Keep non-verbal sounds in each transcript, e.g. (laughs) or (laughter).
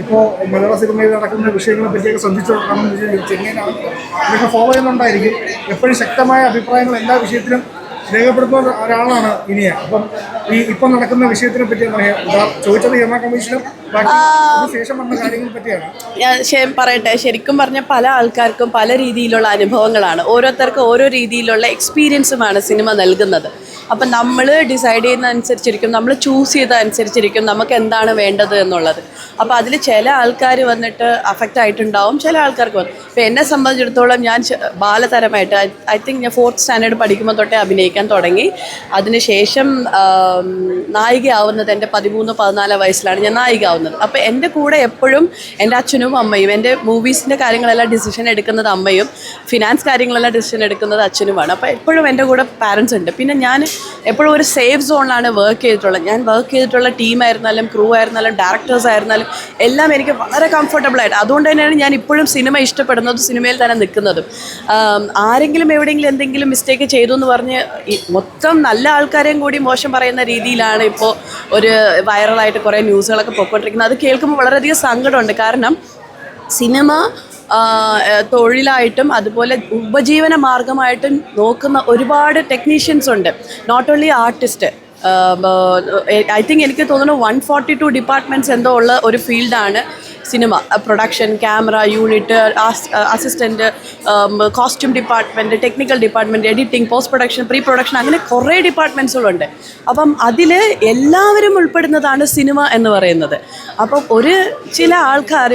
ഇപ്പോൾ മലയാള സിനിമയിൽ നടക്കുന്ന വിഷയങ്ങളെ പറ്റിയൊക്കെ ശ്രദ്ധിച്ചു കാണും ചെങ്ങനെയാണ് അതൊക്കെ ഫോളോ ചെയ്യുന്നുണ്ടായിരിക്കും. എപ്പോഴും ശക്തമായ അഭിപ്രായങ്ങൾ എല്ലാ വിഷയത്തിലും രേഖപ്പെടുത്തുന്ന ഒരാളാണ് ഇനിയ. അപ്പം ഈ ഇപ്പം നടക്കുന്ന വിഷയത്തിനെ പറ്റി എന്താ ചോദിച്ചത് ഹേമ കമ്മീഷനും ശേഷം വന്ന കാര്യങ്ങളെ പറ്റിയാണ്. ഞാൻ പറയട്ടെ. ശരിക്കും പറഞ്ഞ പല ആൾക്കാർക്കും പല രീതിയിലുള്ള അനുഭവങ്ങളാണ്. ഓരോരുത്തർക്കും ഓരോ രീതിയിലുള്ള എക്സ്പീരിയൻസുമാണ് സിനിമ നൽകുന്നത്. അപ്പം നമ്മൾ ഡിസൈഡ് ചെയ്യുന്ന അനുസരിച്ചിരിക്കും നമ്മൾ ചൂസ് ചെയ്ത അനുസരിച്ചിരിക്കും നമുക്ക് എന്താണ് വേണ്ടത് എന്നുള്ളത്. അപ്പോൾ അതിൽ ചില ആൾക്കാർ വന്നിട്ട് അഫക്റ്റ് ആയിട്ടുണ്ടാവും ചില ആൾക്കാർക്ക് വന്നു ഇപ്പോൾ എന്നെ സംബന്ധിച്ചിടത്തോളം ഞാൻ ബാലതരമായിട്ട് ഐ തിങ്ക് ഞാൻ ഫോർത്ത് സ്റ്റാൻഡേർഡ് പഠിക്കുമ്പോൾ തൊട്ടേ അഭിനയിക്കാൻ തുടങ്ങി. അതിനുശേഷം നായിക നായികയാവുന്നത് എന്റെ പതിമൂന്ന് പതിനാല് വയസ്സിലാണ് ഞാൻ നായികയാവുന്നത്. അപ്പോൾ എന്റെ കൂടെ എപ്പോഴും എന്റെ അച്ഛനും അമ്മയും എന്റെ മൂവീസിന്റെ കാര്യങ്ങളെല്ലാം ഡിസിഷൻ എടുക്കുന്നത് അമ്മയും ഫിനാൻസ് കാര്യങ്ങളെല്ലാം ഡിസിഷൻ എടുക്കുന്നത് അച്ഛനുമാണ്. അപ്പോൾ എപ്പോഴും എന്റെ കൂടെ പാരൻസ് ഉണ്ട്. പിന്നെ ഞാൻ എപ്പോഴും ഒരു സേഫ് സോണിലാണ് വർക്ക് ചെയ്തിട്ടുള്ളത്. ഞാൻ വർക്ക് ചെയ്തിട്ടുള്ള ടീമായിരുന്നാലും ക്രൂ ആയിരുന്നാലും ഡയറക്ടേഴ്സ് ആയിരുന്നാലും എല്ലാം എനിക്ക് വളരെ കംഫർട്ടബിൾ ആയിട്ട്. അതുകൊണ്ട് തന്നെയാണ് ഞാൻ ഇപ്പോഴും സിനിമ ഇഷ്ടപ്പെടുന്നതും സിനിമയിൽ തന്നെ നിൽക്കുന്നതും. ആരെങ്കിലും എവിടെയെങ്കിലും എന്തെങ്കിലും മിസ്റ്റേക്ക് ചെയ്തു എന്ന് പറഞ്ഞ് മൊത്തം നല്ല ആൾക്കാരെയും കൂടി മോശം പറയുന്ന രീതിയിലാണ് ഇപ്പോൾ ഒരു വൈറലായിട്ട് കുറേ ന്യൂസുകളൊക്കെ പൊയ്ക്കൊണ്ടിരിക്കുന്നത്. അത് കേൾക്കുമ്പോൾ വളരെയധികം സങ്കടമുണ്ട്. കാരണം സിനിമ തൊഴിലായിട്ടും അതുപോലെ ഉപജീവന മാർഗമായിട്ടും നോക്കുന്ന ഒരുപാട് ടെക്നീഷ്യൻസ് ഉണ്ട്. Not only artist I think എനിക്ക് തോന്നുന്നു വൺ ഫോർട്ടി ടു ഡിപ്പാർട്ട്മെന്റ്സ് എന്തോ ഉള്ള ഒരു ഫീൽഡാണ് cinema production camera unit assistant costume department technical department editing post production pre production അങ്ങനെ കുറേ ഡിപ്പാർട്ട്മെന്റ്സുകളുണ്ട് അപ്പം അതിൽ എല്ലാവരും ഉൾപ്പെടുന്നതാണ് സിനിമ എന്ന് പറയുന്നത്. അപ്പം ഒരു ചില ആൾക്കാർ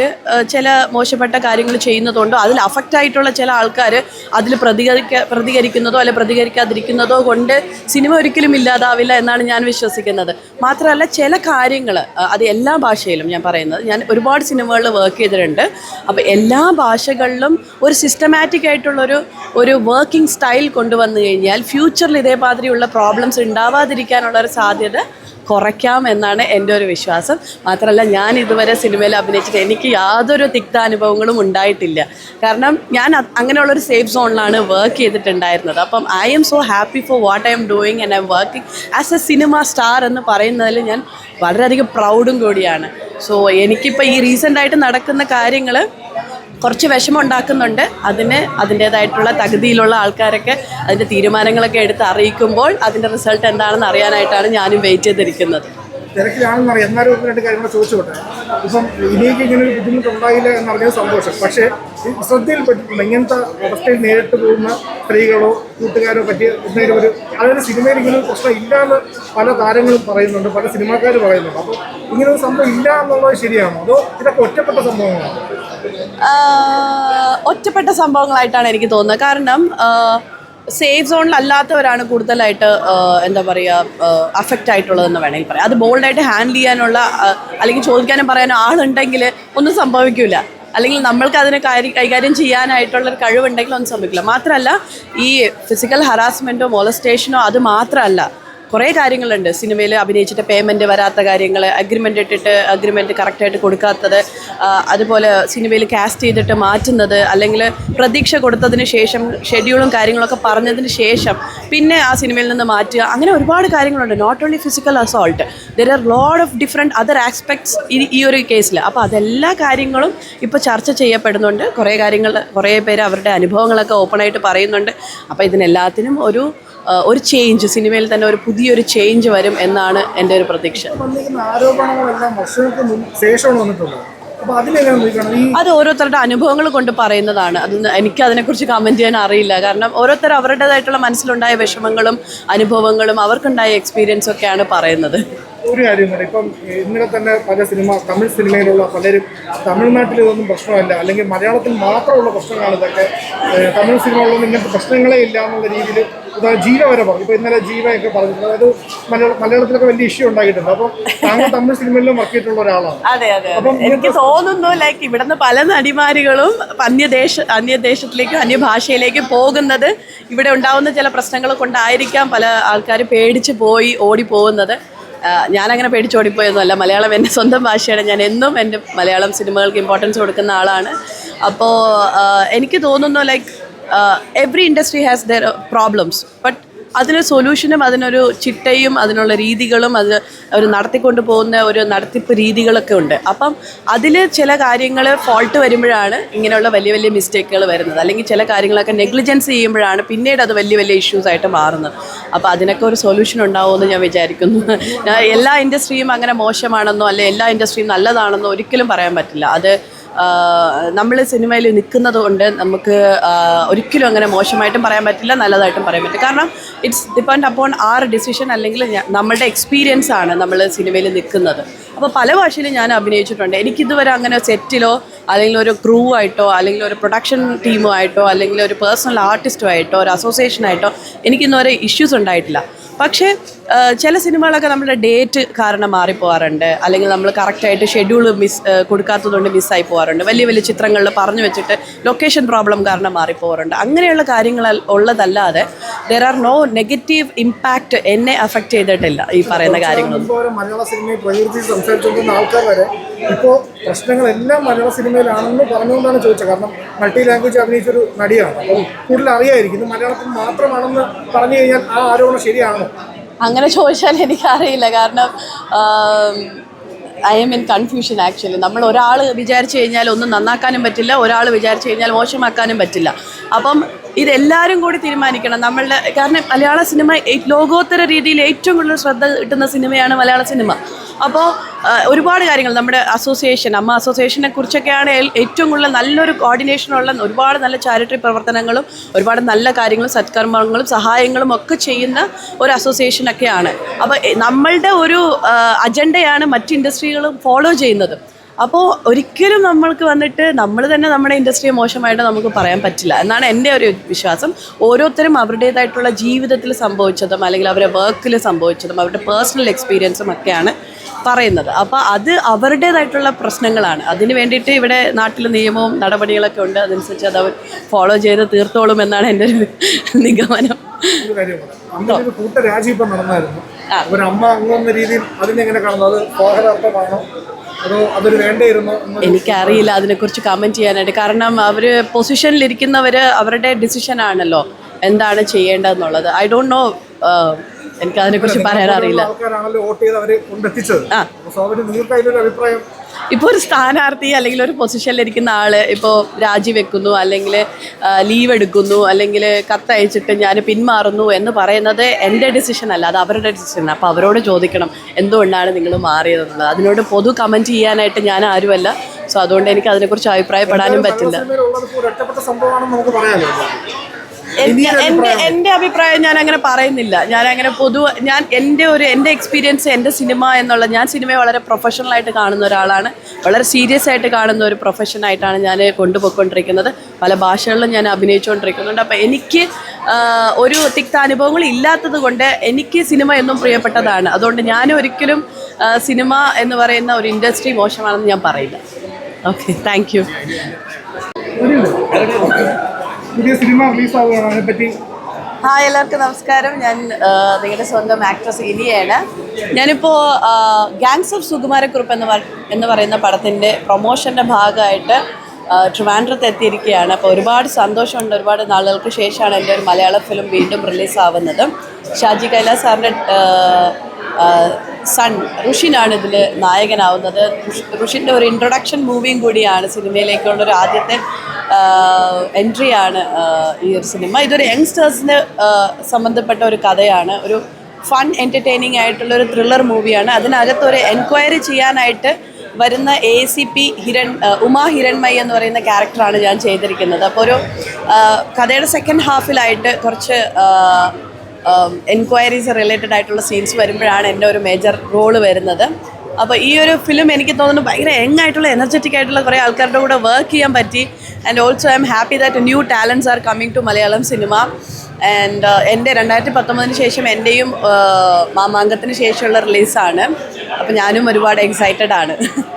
ചില മോശപ്പെട്ട കാര്യങ്ങൾ ചെയ്യുന്നതുകൊണ്ടോ അതിൽ അഫക്റ്റ് ആയിട്ടുള്ള ചില ആൾക്കാർ അതിൽ പ്രതികരിക്ക പ്രതികരിക്കുന്നതോ അല്ലെ പ്രതികരിക്കാതിരിക്കുന്നതോ കൊണ്ട് സിനിമ ഒരിക്കലും ഇല്ലാതാവില്ല എന്നാണ് ഞാൻ വിശ്വസിക്കുന്നത്. മാത്രമല്ല ചില കാര്യങ്ങൾ അത് എല്ലാ ഭാഷയിലും ഞാൻ പറയുന്നത്. ഞാൻ ഒരുപാട് സിനിമകളിൽ വർക്ക് ചെയ്തിട്ടുണ്ട്. അപ്പോൾ എല്ലാ ഭാഷകളിലും ഒരു സിസ്റ്റമാറ്റിക് ആയിട്ടുള്ളൊരു ഒരു വർക്കിംഗ് സ്റ്റൈൽ കൊണ്ടുവന്നു കഴിഞ്ഞാൽ ഫ്യൂച്ചറിൽ ഇതേമാതിരിയുള്ള പ്രോബ്ലംസ് ഉണ്ടാവാതിരിക്കാനുള്ള ഒരു സാധ്യത കുറയ്ക്കാം എന്നാണ് എന്റെ ഒരു വിശ്വാസം. മാത്രമല്ല ഞാൻ ഇതുവരെ സിനിമയിൽ അഭിനയിച്ചിട്ട് എനിക്ക് യാതൊരു തിക്താനുഭവങ്ങളും ഉണ്ടായിട്ടില്ല. കാരണം ഞാൻ അങ്ങനെയുള്ളൊരു സേഫ് സോണിലാണ് വർക്ക് ചെയ്തിട്ടുണ്ടായിരുന്നത്. അപ്പം I'm so happy for what I'm doing and I'm working as a cinema star എന്ന് പറയുന്നതിൽ ഞാൻ വളരെയധികം പ്രൗഡും കൂടിയാണ്. സോ എനിക്കിപ്പോൾ ഈ റീസെന്റായിട്ട് നടക്കുന്ന കാര്യങ്ങൾ കുറച്ച് വിഷമമുണ്ടാക്കുന്നുണ്ട്. അതിന് അതിന്റേതായിട്ടുള്ള തകുതിയിലുള്ള ആൾക്കാരൊക്കെ അതിന്റെ തീരുമാനങ്ങളൊക്കെ എടുത്ത് അറിയിക്കുമ്പോൾ അതിന്റെ റിസൾട്ട് എന്താണെന്ന് അറിയാനായിട്ടാണ് ഞാനും വെയിറ്റ് ചെയ്തിരിക്കുന്നത്. പക്ഷേ പറയുന്നുണ്ട്. ഒറ്റപ്പെട്ട സംഭവങ്ങളാണോ? ഒറ്റപ്പെട്ട സംഭവങ്ങളായിട്ടാണ് എനിക്ക് തോന്നുന്നത്. കാരണം സേഫ് സോണിലല്ലാത്തവരാണ് കൂടുതലായിട്ട് എന്താ പറയുക അഫക്റ്റ് ആയിട്ടുള്ളതെന്ന് വേണമെങ്കിൽ പറയാം. അത് ബോൾഡായിട്ട് ഹാൻഡിൽ ചെയ്യാനുള്ള അല്ലെങ്കിൽ ചോദിക്കാനും പറയാനും ആളുണ്ടെങ്കിൽ ഒന്നും സംഭവിക്കില്ല അല്ലെങ്കിൽ നമ്മൾക്ക് അതിനെ കാര്യം കൈകാര്യം ചെയ്യാനായിട്ടുള്ള ഒരു കഴിവുണ്ടെങ്കിൽ ഒന്നും സംഭവിക്കില്ല. മാത്രമല്ല ഈ ഫിസിക്കൽ ഹറാസ്മെന്റോ മോളസ്റ്റേഷനോ അത് മാത്രമല്ല. കുറേ കാര്യങ്ങളുണ്ട്. സിനിമയിൽ അഭിനയിച്ചിട്ട് പേയ്മെന്റ് വരാത്ത കാര്യങ്ങൾ അഗ്രിമെന്റ് ഇട്ടിട്ട് അഗ്രിമെന്റ് കറക്റ്റായിട്ട് കൊടുക്കാത്തത് അതുപോലെ സിനിമയിൽ കാസ്റ്റ് ചെയ്തിട്ട് മാറ്റുന്നത് അല്ലെങ്കിൽ പ്രതീക്ഷ കൊടുത്തതിന് ശേഷം ഷെഡ്യൂളും കാര്യങ്ങളൊക്കെ പറഞ്ഞതിന് ശേഷം പിന്നെ ആ സിനിമയിൽ നിന്ന് മാറ്റുക. അങ്ങനെ ഒരുപാട് കാര്യങ്ങളുണ്ട്. Not only physical assault there are load of different other aspects ഈ ഒരു കേസിൽ അപ്പോൾ അതെല്ലാ കാര്യങ്ങളും ഇപ്പോൾ ചർച്ച ചെയ്യപ്പെടുന്നുണ്ട്. കുറേ കാര്യങ്ങൾ കുറേ പേര് അവരുടെ അനുഭവങ്ങളൊക്കെ ഓപ്പണായിട്ട് പറയുന്നുണ്ട്. അപ്പോൾ ഇതിനെല്ലാത്തിനും ഒരു ഒരു ചേഞ്ച് സിനിമയിൽ തന്നെ ഒരു പുതിയൊരു ചേഞ്ച് വരും എന്നാണ് എന്റെ ഒരു പ്രതീക്ഷ. അത് ഓരോരുത്തരുടെ അനുഭവങ്ങൾ കൊണ്ട് പറയുന്നതാണ്. അത് എനിക്ക് അതിനെക്കുറിച്ച് കമന്റ് ചെയ്യാൻ അറിയില്ല. കാരണം ഓരോരുത്തർ അവരുടേതായിട്ടുള്ള മനസ്സിലുണ്ടായ വിഷമങ്ങളും അനുഭവങ്ങളും അവർക്കുണ്ടായ എക്സ്പീരിയൻസ് ഒക്കെയാണ് പറയുന്നത്. ഒരു കാര്യം കൂടെ. ഇപ്പം ഇന്നലെ തന്നെ പല സിനിമ തമിഴ് സിനിമയിലുള്ള പലരും തമിഴ്നാട്ടിൽ ഇതൊന്നും പ്രശ്നമല്ല. അല്ലെങ്കിൽ മലയാളത്തിൽ മാത്രമുള്ള പ്രശ്നങ്ങളാണ് ഇതൊക്കെ. തമിഴ് സിനിമകളിലൊന്നും ഇങ്ങനത്തെ പ്രശ്നങ്ങളേ ഇല്ല എന്നുള്ള രീതിയിൽ ജീവ വരെ പറഞ്ഞു. ഇപ്പോൾ ഇന്നലെ ജീവയൊക്കെ പറഞ്ഞിട്ടുണ്ട് അതായത് മലയാള മലയാളത്തിലൊക്കെ വലിയ ഇഷ്യൂ ഉണ്ടായിട്ടുണ്ട് അപ്പോൾ താങ്കൾ തമിഴ് സിനിമയിലും വർക്ക് ചെയ്തിട്ടുള്ള ഒരാളാണ്. അതെ അതെ. എനിക്ക് തോന്നുന്നു ലൈക്ക് ഇവിടുന്ന് പല നടിമാരുകളും അന്യദേശ അന്യദേശത്തിലേക്കും അന്യഭാഷയിലേക്കും പോകുന്നത് ഇവിടെ ഉണ്ടാവുന്ന ചില പ്രശ്നങ്ങൾ കൊണ്ടായിരിക്കാം പല ആൾക്കാർ പേടിച്ച് പോയി ഓടി പോകുന്നത്. ആ, ഞാനങ്ങനെ പേടിച്ചോടിപ്പോയൊന്നുമല്ല മലയാളം എന്റെ സ്വന്തം ഭാഷയാണ്. ഞാൻ എന്നും എന്റെ മലയാളം സിനിമകൾക്ക് ഇമ്പോർട്ടൻസ് കൊടുക്കുന്ന ആളാണ്. അപ്പോൾ എനിക്ക് തോന്നുന്നു like every industry has their problems but അതിന് സൊല്യൂഷനും അതിനൊരു ചിട്ടയും അതിനുള്ള രീതികളും അത് അവർ നടത്തിക്കൊണ്ട് പോകുന്ന ഒരു നടത്തിപ്പ് രീതികളൊക്കെ ഉണ്ട്. അപ്പം അതിൽ ചില കാര്യങ്ങൾ ഫോൾട്ട് വരുമ്പോഴാണ് ഇങ്ങനെയുള്ള വലിയ വലിയ മിസ്റ്റേക്കുകൾ വരുന്നത്. അല്ലെങ്കിൽ ചില കാര്യങ്ങളൊക്കെ നെഗ്ലിജൻസ് ചെയ്യുമ്പോഴാണ് പിന്നീട് അത് വലിയ വലിയ ഇഷ്യൂസ് ആയിട്ട് മാറുന്നത്. അപ്പോൾ അതിനൊക്കെ ഒരു സൊല്യൂഷൻ ഉണ്ടാവുമെന്ന് ഞാൻ വിചാരിക്കുന്നു. (laughs) എല്ലാ ഇൻഡസ്ട്രിയും അങ്ങനെ മോശമാണെന്നോ അല്ലെ എല്ലാ ഇൻഡസ്ട്രിയും നല്ലതാണെന്നോ ഒരിക്കലും പറയാൻ പറ്റില്ല. അത് നമ്മൾ സിനിമയിൽ നിൽക്കുന്നത് കൊണ്ട് നമുക്ക് ഒരിക്കലും അങ്ങനെ മോശമായിട്ടും പറയാൻ പറ്റില്ല നല്ലതായിട്ടും പറയാൻ പറ്റില്ല. കാരണം it's depend upon our decision അല്ലെങ്കിൽ നമ്മുടെ എക്സ്പീരിയൻസ് ആണ് നമ്മൾ സിനിമയിൽ നിൽക്കുന്നത്. അപ്പോൾ പല ഭാഷയിലും ഞാൻ അഭിനയിച്ചിട്ടുണ്ട്. എനിക്കിതുവരെ അങ്ങനെ സെറ്റിലോ അല്ലെങ്കിൽ ഒരു ക്രൂ ആയിട്ടോ അല്ലെങ്കിൽ ഒരു പ്രൊഡക്ഷൻ ടീമോ ആയിട്ടോ അല്ലെങ്കിൽ ഒരു പേഴ്സണൽ ആർട്ടിസ്റ്റോ ആയിട്ടോ ഒരു അസോസിയേഷനായിട്ടോ എനിക്കിന്നുവരെ ഇഷ്യൂസ് ഉണ്ടായിട്ടില്ല. പക്ഷേ ചില സിനിമകളൊക്കെ നമ്മുടെ ഡേറ്റ് കാരണം മാറിപ്പോകാറുണ്ട് അല്ലെങ്കിൽ നമ്മൾ കറക്റ്റായിട്ട് ഷെഡ്യൂൾ മിസ് കൊടുക്കാത്തതുകൊണ്ട് മിസ്സായി പോകാറുണ്ട് വലിയ വലിയ ചിത്രങ്ങളിൽ പറഞ്ഞു വെച്ചിട്ട് ലൊക്കേഷൻ പ്രോബ്ലം കാരണം മാറിപ്പോകാറുണ്ട് അങ്ങനെയുള്ള കാര്യങ്ങൾ ഉള്ളതല്ലാതെ there are no negative impact എന്നെ അഫക്റ്റ് ചെയ്തിട്ടില്ല ഈ പറയുന്ന മുമ്പ് മലയാള സിനിമയെ സംസാരിച്ചുകൊണ്ടിരുന്ന ആൾക്കാർ വരെ ഇപ്പോൾ പ്രശ്നങ്ങളെല്ലാം മലയാള സിനിമയിലാണെന്ന് പറഞ്ഞുകൊണ്ടാണ് ചോദിച്ചത്. കാരണം മൾട്ടി ലാംഗ്വേജ് അഭിനയിച്ചൊരു നടിയാണ്. അപ്പം കൂടുതൽ അറിയായിരിക്കും ഇത് മലയാളത്തിൽ മാത്രമാണെന്ന് പറഞ്ഞു കഴിഞ്ഞാൽ ആ ആരോപണം ശരിയാണോ? അങ്ങനെ ചോദിച്ചാൽ എനിക്കറിയില്ല. കാരണം I'm in confusion actually നമ്മൾ ഒരാൾ വിചാരിച്ചു കഴിഞ്ഞാൽ ഒന്നും നന്നാക്കാനും പറ്റില്ല ഒരാൾ വിചാരിച്ചു കഴിഞ്ഞാൽ മോശമാക്കാനും പറ്റില്ല. അപ്പം ഇതെല്ലാവരും കൂടി തീരുമാനിക്കണം. നമ്മളുടെ കാരണം മലയാള സിനിമ ലോകോത്തര രീതിയിൽ ഏറ്റവും കൂടുതൽ ശ്രദ്ധ കിട്ടുന്ന സിനിമയാണ് മലയാള സിനിമ. അപ്പോൾ ഒരുപാട് കാര്യങ്ങൾ നമ്മുടെ അസോസിയേഷൻ അമ്മ അസോസിയേഷനെ കുറിച്ചൊക്കെയാണ് ഏറ്റവും കൂടുതൽ നല്ലൊരു കോർഡിനേഷനുള്ള ഒരുപാട് നല്ല ചാരിറ്ററി പ്രവർത്തനങ്ങളും ഒരുപാട് നല്ല കാര്യങ്ങളും സത്കർമ്മങ്ങളും സഹായങ്ങളും ഒക്കെ ചെയ്യുന്ന ഒരു അസോസിയേഷനൊക്കെയാണ് അപ്പോൾ നമ്മളുടെ ഒരു അജണ്ടയാണ് മറ്റ് ഇൻഡസ്ട്രികളും ഫോളോ ചെയ്യുന്നത്. അപ്പോൾ ഒരിക്കലും നമ്മൾക്ക് വന്നിട്ട് നമ്മൾ തന്നെ നമ്മുടെ ഇൻഡസ്ട്രിയെ മോശമായിട്ട് നമുക്ക് പറയാൻ പറ്റില്ല എന്നാണ് എന്റെ ഒരു വിശ്വാസം. ഓരോരുത്തരും അവരുടേതായിട്ടുള്ള ജീവിതത്തിൽ സംഭവിച്ചതും അല്ലെങ്കിൽ അവരുടെ വർക്കിൽ സംഭവിച്ചതും അവരുടെ പേഴ്സണൽ എക്സ്പീരിയൻസും ഒക്കെയാണ് പറയുന്നത്. അപ്പോൾ അത് അവരുടേതായിട്ടുള്ള പ്രശ്നങ്ങളാണ്. അതിന് വേണ്ടിയിട്ട് ഇവിടെ നാട്ടിൽ നിയമവും നടപടികളൊക്കെ ഉണ്ട്. അതനുസരിച്ച് അത് അവർ ഫോളോ ചെയ്ത് തീർത്തോളും എന്നാണ് എന്റെ ഒരു നിഗമനം. കൂട്ടരാജി ഇപ്പം നടന്നായിരുന്നു. അമ്മ രീതിയിൽ അതിനെങ്ങനെ അത് എനിക്കറിയില്ല അതിനെക്കുറിച്ച് കമന്റ് ചെയ്യാനായിട്ട്. കാരണം അവർ പൊസിഷനിലിരിക്കുന്നവർ അവരുടെ ഡിസിഷൻ ആണല്ലോ. എന്താണ് ചെയ്യേണ്ടതെന്നുള്ളത്. ഐ ഡോണ്ട് നോ എനിക്ക് അതിനെക്കുറിച്ച് പറയാൻ അറിയില്ല. ഇപ്പോൾ ഒരു സ്ഥാനാർത്ഥി അല്ലെങ്കിൽ ഒരു പൊസിഷനിലിരിക്കുന്ന ആൾ ഇപ്പോൾ രാജിവെക്കുന്നു അല്ലെങ്കിൽ ലീവ് എടുക്കുന്നു അല്ലെങ്കിൽ കത്തയച്ചിട്ട് ഞാൻ പിന്മാറുന്നു എന്ന് പറയുന്നത് എന്റെ ഡിസിഷൻ അല്ല അത് അവരുടെ ഡിസിഷൻ അപ്പോൾ അവരോട് ചോദിക്കണം എന്തുകൊണ്ടാണ് നിങ്ങൾ മാറിയതെന്നുള്ളത്. അതിനോട് പൊതു കമന്റ് ചെയ്യാനായിട്ട് ഞാൻ ആരുമല്ല. സോ അതുകൊണ്ട് എനിക്ക് അതിനെക്കുറിച്ച് അഭിപ്രായപ്പെടാനും പറ്റില്ല. എന്റെ എന്റെ എന്റെ അഭിപ്രായം ഞാൻ അങ്ങനെ പറയുന്നില്ല. ഞാൻ അങ്ങനെ പൊതു ഞാൻ എന്റെ ഒരു എന്റെ എക്സ്പീരിയൻസ് എന്റെ സിനിമ എന്നുള്ള ഞാൻ സിനിമയെ വളരെ പ്രൊഫഷണൽ ആയിട്ട് കാണുന്ന ഒരാളാണ്. വളരെ സീരിയസ് ആയിട്ട് കാണുന്ന ഒരു പ്രൊഫഷനായിട്ടാണ് ഞാൻ കൊണ്ടുപോയിക്കൊണ്ടിരിക്കുന്നത്. പല ഭാഷകളിലും ഞാൻ അഭിനയിച്ചുകൊണ്ടിരിക്കുന്നുണ്ട്. അപ്പോൾ എനിക്ക് ഒരു തിക്ത അനുഭവങ്ങൾ ഇല്ലാത്തത് കൊണ്ട് എനിക്ക് സിനിമ എന്നും പ്രിയപ്പെട്ടതാണ്. അതുകൊണ്ട് ഞാൻ ഒരിക്കലും സിനിമ എന്ന് പറയുന്ന ഒരു ഇൻഡസ്ട്രി മോശമാണെന്ന് ഞാൻ പറയില്ല. ഓക്കെ താങ്ക് യു പുതിയ സിനിമ റിലീസ് റിലീസാവുകയാണ്. അതിനെപ്പറ്റി ഹായ് എല്ലാവർക്കും നമസ്കാരം. ഞാൻ നിങ്ങളുടെ സ്വന്തം ആക്ട്രസ് ഇനിയാണ്. ഞാനിപ്പോൾ ഗാങ്സ് ഓഫ് സുകുമാരക്കുറിപ്പ് എന്ന് എന്ന് പറയുന്ന പടത്തിന്റെ പ്രൊമോഷന്റെ ഭാഗമായിട്ട് ട്രിവാൻഡ്രത്ത് എത്തിയിരിക്കുകയാണ്. അപ്പോൾ ഒരുപാട് സന്തോഷമുണ്ട്. ഒരുപാട് നാളുകൾക്ക് ശേഷമാണ് എന്റെ ഒരു മലയാള ഫിലിം വീണ്ടും റിലീസാവുന്നത് ഷാജി കൈലാസ് സാറിന്റെ സൺ റുഷിനാണ് ഇതിൽ നായകനാവുന്നത്. ഋഷിന്റെ ഒരു ഇൻട്രൊഡക്ഷൻ മൂവിയും കൂടിയാണ് സിനിമയിലേക്കുള്ള ഒരു ആദ്യത്തെ എൻട്രിയാണ് ഈ ഒരു സിനിമ. ഇതൊരു യങ്സ്റ്റേഴ്സിന് സംബന്ധപ്പെട്ട ഒരു കഥയാണ്. ഒരു ഫൺ എന്റർടൈനിങ് ആയിട്ടുള്ള ഒരു ത്രില്ലർ മൂവിയാണ് അതിനകത്ത് ഒരു എൻക്വയറി ചെയ്യാനായിട്ട് വരുന്ന A C P Hiran Uma Hiranmayi എന്ന് പറയുന്ന ക്യാരക്ടറാണ് ഞാൻ ചെയ്തിരിക്കുന്നത്. അപ്പോൾ ഒരു കഥയുടെ സെക്കൻഡ് ഹാഫിലായിട്ട് കുറച്ച് എൻക്വയറീസ് റിലേറ്റഡ് ആയിട്ടുള്ള സീൻസ് വരുമ്പോഴാണ് എന്റെ ഒരു മേജർ റോൾ വരുന്നത്. അപ്പോൾ ഈ ഒരു ഫിലിം എനിക്ക് തോന്നുന്നു ഭയങ്കര യങ് ആയിട്ടുള്ള എനർജറ്റിക് ആയിട്ടുള്ള കുറേ ആൾക്കാരുടെ കൂടെ വർക്ക് ചെയ്യാൻ പറ്റി. And also I'm happy that new talents are coming to Malayalam cinema and എന്റെ രണ്ടായിരത്തി പത്തൊമ്പതിന് ശേഷം എന്റെയും മാമാങ്കത്തിന് ശേഷമുള്ള റിലീസാണ് അപ്പോൾ ഞാനും ഒരുപാട് എക്സൈറ്റഡ് ആണ്. (laughs)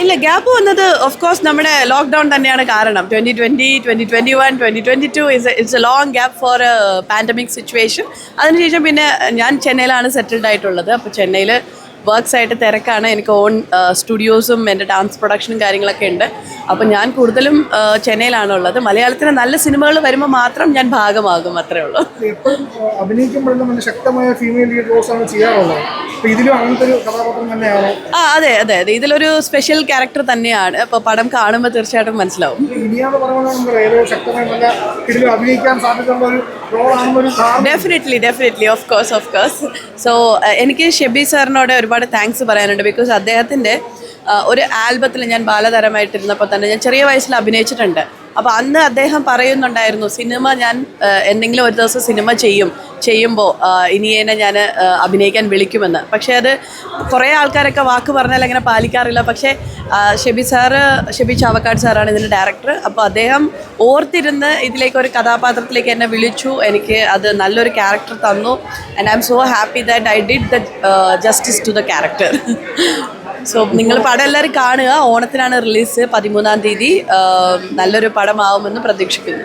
ഇല്ല ഗ്യാപ്പ് വന്നത് ഓഫ് കോഴ്സ് നമ്മുടെ ലോക്ക്ഡൗൺ തന്നെയാണ് കാരണം. Twenty twenty twenty twenty one twenty twenty two is it's a long gap for pandemic situation അതിനുശേഷം പിന്നെ ഞാൻ ചെന്നൈയിലാണ് സെറ്റിൽഡ് ആയിട്ടുള്ളത്. അപ്പോൾ ചെന്നൈയിൽ വർക്ക്സ് ആയിട്ട് തിരക്കാണ്. എനിക്ക് ഓൺ സ്റ്റുഡിയോസും എന്റെ ഡാൻസ് പ്രൊഡക്ഷനും കാര്യങ്ങളൊക്കെ ഉണ്ട്. അപ്പം ഞാൻ കൂടുതലും ചെന്നൈയിലാണ് ഉള്ളത് മലയാളത്തിന് നല്ല സിനിമകൾ വരുമ്പോൾ മാത്രം ഞാൻ ഭാഗമാകും അത്രേ ഉള്ളൂ. അഭിനയിക്കുമ്പോഴെല്ലാം ശക്തമായ ഫീമെയിൽ ചെയ്യാറുള്ളത്. ആ അതെ അതെ അതെ. ഇതിലൊരു സ്പെഷ്യൽ ക്യാരക്ടർ തന്നെയാണ്. അപ്പൊ പടം കാണുമ്പോൾ തീർച്ചയായിട്ടും മനസ്സിലാവും. Definitely definitely of course of course so എനിക്ക് ഷെബി സാറിനോട് ഒരുപാട് താങ്ക്സ് പറയാനുണ്ട്. ബിക്കോസ് അദ്ദേഹത്തിന്റെ ഒരു ആൽബത്തിൽ ഞാൻ ബാലതാരമായിട്ടിരുന്നപ്പോൾ തന്നെ ഞാൻ ചെറിയ വയസ്സിൽ അഭിനയിച്ചിട്ടുണ്ട്. അപ്പോൾ അന്ന് അദ്ദേഹം പറയുന്നുണ്ടായിരുന്നു സിനിമ ഞാൻ എന്തെങ്കിലും ഒരു ദിവസം സിനിമ ചെയ്യും ചെയ്യുമ്പോൾ ഇനിയേനെ ഞാൻ അഭിനയിക്കാൻ വിളിക്കുമെന്ന്. പക്ഷേ അത് കുറേ ആൾക്കാരൊക്കെ വാക്ക് പറഞ്ഞാൽ അങ്ങനെ പാലിക്കാറില്ല. പക്ഷേ ഷെബി സാറ് ഷെബി ചാവക്കാട് സാറാണ് ഇതിന്റെ ഡയറക്ടർ. അപ്പോൾ അദ്ദേഹം ഓർത്തിരുന്ന് ഇതിലേക്ക് ഒരു കഥാപാത്രത്തിലേക്ക് എന്നെ വിളിച്ചു. എനിക്ക് അത് നല്ലൊരു ക്യാരക്ടർ തന്നു. And I'm so happy that I did the justice to the character so നിങ്ങൾ പടം എല്ലാവരും കാണുക. ഓണത്തിനാണ് റിലീസ് പതിമൂന്നാം തീയതി. നല്ലൊരു പടമാവുമെന്ന് പ്രതീക്ഷിക്കുന്നു.